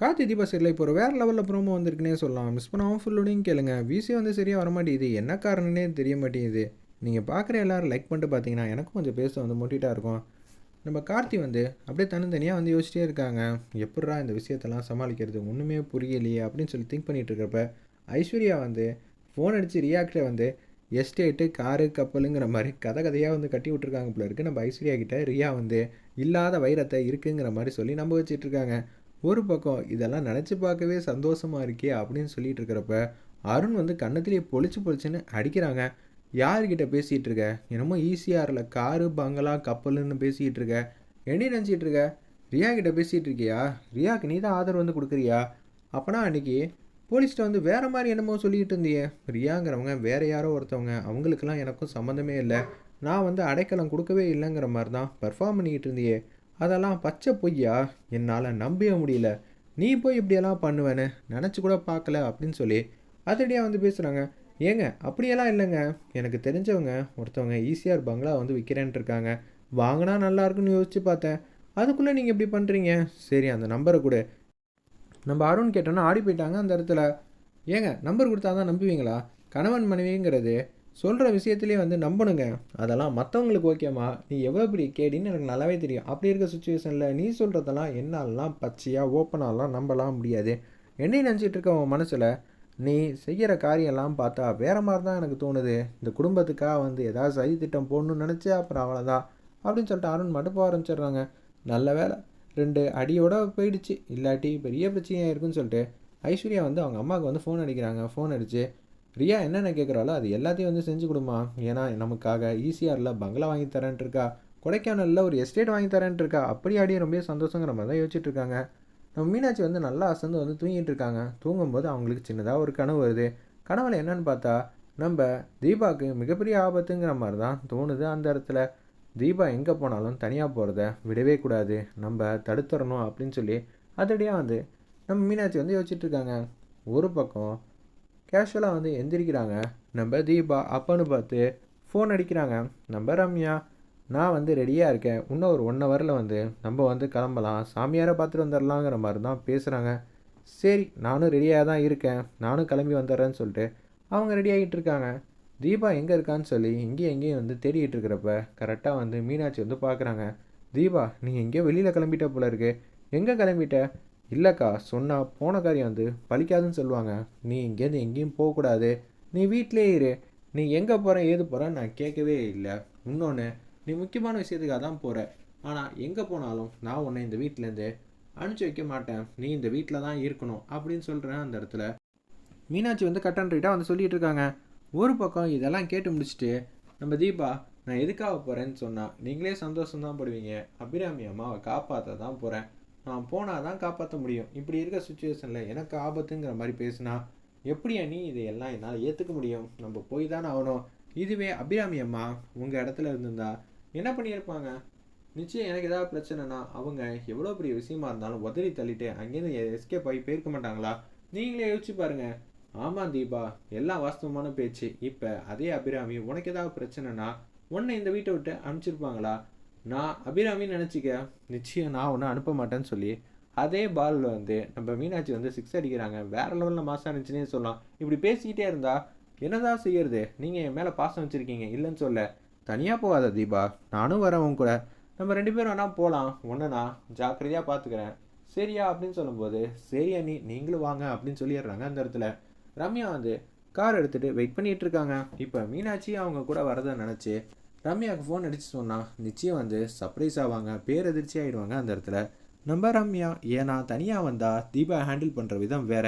கார்த்தி தீபா சரியில் இப்போ ஒரு வேறு லெவலில் ப்ரோமோ வந்திருக்குன்னே சொல்லலாம். மிஸ் பண்ணாமல் ஃபுல்லோடையும் கேளுங்க. விசி வந்து சரியாக வர மாட்டேங்குது என்ன காரணம்னே தெரிய மாட்டேங்குது. நீங்கள் பார்க்குற எல்லோரும் லைக் பண்ணிட்டு பார்த்தீங்கன்னா எனக்கும் கொஞ்சம் பேச வந்து மோட்டிட்டாக இருக்கும். நம்ம கார்த்தி வந்து அப்படியே தனித்தனியாக வந்து யோசிச்சிட்டே இருக்காங்க. எப்பட்றா இந்த விஷயத்தெல்லாம் சமாளிக்கிறது? ஒன்றுமே புரியலையே அப்படின்னு சொல்லி திங்க் பண்ணிட்டு இருக்கிறப்ப ஐஸ்வர்யா வந்து ஃபோன் அடித்து ரியாக்டை வந்து எஸ்டேட்டு காரு கப்பலுங்கிற மாதிரி கதை கதையாக வந்து கட்டி விட்ருக்காங்க போல இருக்குது நம்ம ஐஸ்வர்யா கிட்டே ரியா வந்து இல்லாத வைரத்தை இருக்குங்கிற மாதிரி சொல்லி நம்ப வச்சிட்ருக்காங்க ஒரு பக்கம் இதெல்லாம் நினச்சி பார்க்கவே சந்தோஷமாக இருக்கே அப்படின்னு சொல்லிட்டு இருக்கிறப்ப அருண் வந்து கன்னத்திலேயே பொழிச்சு பொழிச்சுன்னு அடிக்கிறாங்க. யார்கிட்ட பேசிகிட்டு இருக்க? என்னமோ ஈஸியாரில் காரு பங்களா கப்பலுன்னு பேசிக்கிட்டு இருக்க. என்ன நினச்சிட்டு இருக்க? ரியா கிட்ட பேசிகிட்டு இருக்கியா? ரியாக்கு நீ தான் ஆதரவு வந்து கொடுக்குறியா? அப்போனா அன்னைக்கு போலீஸ்கிட்ட வந்து வேற மாதிரி என்னமோ சொல்லிட்டு இருந்தியே. ரியாங்கிறவங்க வேற யாரோ ஒருத்தவங்க. அவங்களுக்கெல்லாம் எனக்கும் சம்மந்தமே இல்லை. நான் வந்து அடைக்கலம் கொடுக்கவே இல்லைங்கிற மாதிரி தான் பர்ஃபார்ம் பண்ணிக்கிட்டு இருந்தியே. அதெல்லாம் பச்சை பொய்யா? என்னால் நம்பவே முடியல. நீ போய் இப்படியெல்லாம் பண்ணுவேன்னு நினச்சி கூட பார்க்கல அப்படின்னு சொல்லி அதடியாக வந்து பேசுகிறாங்க ஏங்க அப்படியெல்லாம் இல்லைங்க. எனக்கு தெரிஞ்சவங்க ஒருத்தவங்க ஈஸியாக பங்களா வந்து விற்கிறேன்ட்டு இருக்காங்க. வாங்கினா நல்லாயிருக்குன்னு யோசிச்சு பார்த்தேன். அதுக்குள்ளே நீங்கள் இப்படி பண்ணுறீங்க சரி அந்த நம்பரை கொடு. நம்ம அருண் கேட்டோன்னா ஆடி போயிட்டாங்க அந்த இடத்துல. ஏங்க நம்பர் கொடுத்தா தான் நம்புவீங்களா? கணவன் மனைவிங்கிறது சொல்கிற விஷயத்துலேயே வந்து நம்பணுங்க. அதெல்லாம் மற்றவங்களுக்கு ஓகேம்மா. நீ எவ்வளோ பெரிய கேடின்னு எனக்கு நல்லாவே தெரியும். அப்படி இருக்க சுச்சுவேஷனில் நீ சொல்கிறதெல்லாம் என்னாலலாம் பச்சையாக ஓப்பனாலாம் நம்பலாம் முடியாது. என்னை நினச்சிட்டு இருக்க உன் மனசில் நீ செய்கிற காரியம்லாம் பார்த்தா வேற மாதிரி தான் எனக்கு தோணுது. இந்த குடும்பத்துக்காக வந்து ஏதாவது சதி திட்டம் போடணும்னு நினச்சா அப்புறம் அவ்வளோதான் அப்படின்னு சொல்லிட்டு அருண் மடுப்ப ஆரம்பிச்சிடுறாங்க. நல்ல வேலை ரெண்டு அடியோட போயிடுச்சு. இல்லாட்டி பெரிய பிரச்சனையாக இருக்குன்னு சொல்லிட்டு ஐஸ்வர்யா வந்து அவங்க அம்மாவுக்கு வந்து ஃபோன் அடிக்கிறாங்க. ஃபோன் அடித்து ரியா என்னென்ன கேட்குறாளோ அது எல்லாத்தையும் வந்து செஞ்சு கொடுமா ஏன்னா நமக்காக ஈஸியாரில் பங்களா வாங்கி தரேன்ட்டு இருக்கா? கொடைக்கானலில் ஒரு எஸ்டேட் வாங்கி தரேன்ட்டு இருக்கா? அப்படி ஆடியே ரொம்ப சந்தோஷங்கிற மாதிரி தான் யோசிச்சுட்டு இருக்காங்க. நம்ம மீனாட்சி வந்து நல்லா அசந்து வந்து தூங்கிட்டு இருக்காங்க. தூங்கும்போது அவங்களுக்கு சின்னதாக ஒரு கனவு வருது. கனவுல என்னன்னு பார்த்தா நம்ம தீபாவுக்கு மிகப்பெரிய ஆபத்துங்கிற மாதிரி தான் தோணுது அந்த இடத்துல. தீபா எங்கே போனாலும் தனியாக போகிறத விடவே கூடாது. நம்ம தடுத்துடணும் அப்படின்னு சொல்லி அதடியாக வந்து நம்ம மீனாட்சி வந்து யோசிச்சுட்டு இருக்காங்க. ஒரு பக்கம் கேஷுவலாக வந்து எந்திரிக்கிறாங்க. நம்ம தீபா அப்பான்னு பார்த்து ஃபோன் அடிக்கிறாங்க. நம்ம ரம்யா நான் வந்து ரெடியாக இருக்கேன். இன்னும் ஒரு ஒன் ஹவரில் வந்து நம்ம வந்து கிளம்பலாம். சாமியாரை பார்த்துட்டு வந்துடலாங்கிற மாதிரி தான் பேசுகிறாங்க சரி நானும் ரெடியாக தான் இருக்கேன். நானும் கிளம்பி வந்துடுறேன்னு சொல்லிட்டு அவங்க ரெடி ஆகிட்டு இருக்காங்க. தீபா எங்கே இருக்கான்னு சொல்லி இங்கேயும் எங்கேயும் வந்து தேடிட்டு இருக்கிறப்ப கரெக்டாக வந்து மீனாட்சி வந்து பார்க்குறாங்க. தீபா நீ எங்கேயோ வெளியில் கிளம்பிட்ட போல இருக்கு. எங்கே கிளம்பிட்ட? இல்லைக்கா சொன்னால் போன காரியம் வந்து பழிக்காதுன்னு சொல்லுவாங்க. நீ இங்கேருந்து எங்கேயும் போகக்கூடாது. நீ வீட்டிலே இரு. நீ எங்கே போகிற ஏது போகிறேன்னு நான் கேட்கவே இல்லை. இன்னொன்று நீ முக்கியமான விஷயத்துக்காக தான் போகிற ஆனால் எங்கே போனாலும் நான் உன்னை இந்த வீட்டிலேருந்து அனுப்பிச்சி வைக்க மாட்டேன். நீ இந்த வீட்டில் தான் இருக்கணும் அப்படின்னு சொல்கிறேன் அந்த இடத்துல. மீனாட்சி வந்து கட்டன் வந்து சொல்லிட்டு இருக்காங்க. ஒரு பக்கம் இதெல்லாம் கேட்டு முடிச்சுட்டு நம்ம தீபா நான் எதுக்காக போகிறேன்னு சொன்னால் நீங்களே சந்தோஷம் தான் படுவீங்க. அபிராமி அம்மாவை காப்பாற்ற தான் போகிறேன் நான் போனால் தான் காப்பாற்ற முடியும். இப்படி இருக்க சுச்சுவேஷனில் எனக்கு ஆபத்துங்கிற மாதிரி பேசுனா எப்படியா நீ இதையெல்லாம் என்னால் ஏற்றுக்க முடியும்? நம்ம போய் தானே ஆகணும். இதுவே அபிராமி அம்மா உங்கள் இடத்துல இருந்திருந்தா என்ன பண்ணியிருப்பாங்க? நிச்சயம் எனக்கு ஏதாவது பிரச்சனைனா அவங்க எவ்வளோ பெரிய விஷயமா இருந்தாலும் உதறி தள்ளிட்டு அங்கேருந்து எஸ்கேப் ஆகி போயிருக்க மாட்டாங்களா? நீங்களே யோசிச்சு பாருங்க. ஆமாம் தீபா எல்லாம் வாஸ்தவமான பேச்சு. இப்போ அதே அபிராமி உனக்கு ஏதாவது பிரச்சனைனா உன்னை இந்த வீட்டை விட்டு அனுப்பிச்சிருப்பாங்களா? நான் அபிராமி நினச்சிக்க நிச்சயம் நான் ஒன்றும் அனுப்ப மாட்டேன்னு சொல்லி அதே பாலில் வந்து நம்ம மீனாட்சி வந்து சிக்ஸ் அடிக்கிறாங்க. வேற லெவலில் மாசம் இருந்துச்சுன்னே சொல்லலாம். இப்படி பேசிக்கிட்டே இருந்தா என்னதான் செய்யறது? நீங்கள் என் மேலே பாசம் வச்சுருக்கீங்க. இல்லைன்னு சொல்ல. தனியாக போகாத தீபா. நானும் வரேன் உன் கூட. நம்ம ரெண்டு பேரும் வேணால் போகலாம் ஒன்று நான் ஜாக்கிரதையாக பார்த்துக்கிறேன் சரியா? அப்படின்னு சொல்லும்போது சரியா நீ நீங்களும் வாங்க அப்படின்னு சொல்லிடுறாங்க அந்த இடத்துல. ரம்யா வந்து கார் எடுத்துகிட்டு வெயிட் பண்ணிகிட்டு இருக்காங்க. இப்போ மீனாட்சி அவங்க கூட வரதை நினச்சி ரம்யாவுக்கு ஃபோன் அடித்து சொன்னால் நிச்சயம் வந்து சர்ப்ரைஸ் ஆவாங்க பேரதிர்ச்சி ஆகிடுவாங்க அந்த இடத்துல. நம்ம ரம்யா ஏன்னா தனியாக வந்தால் தீபா ஹேண்டில் பண்ணுற விதம் வேறு.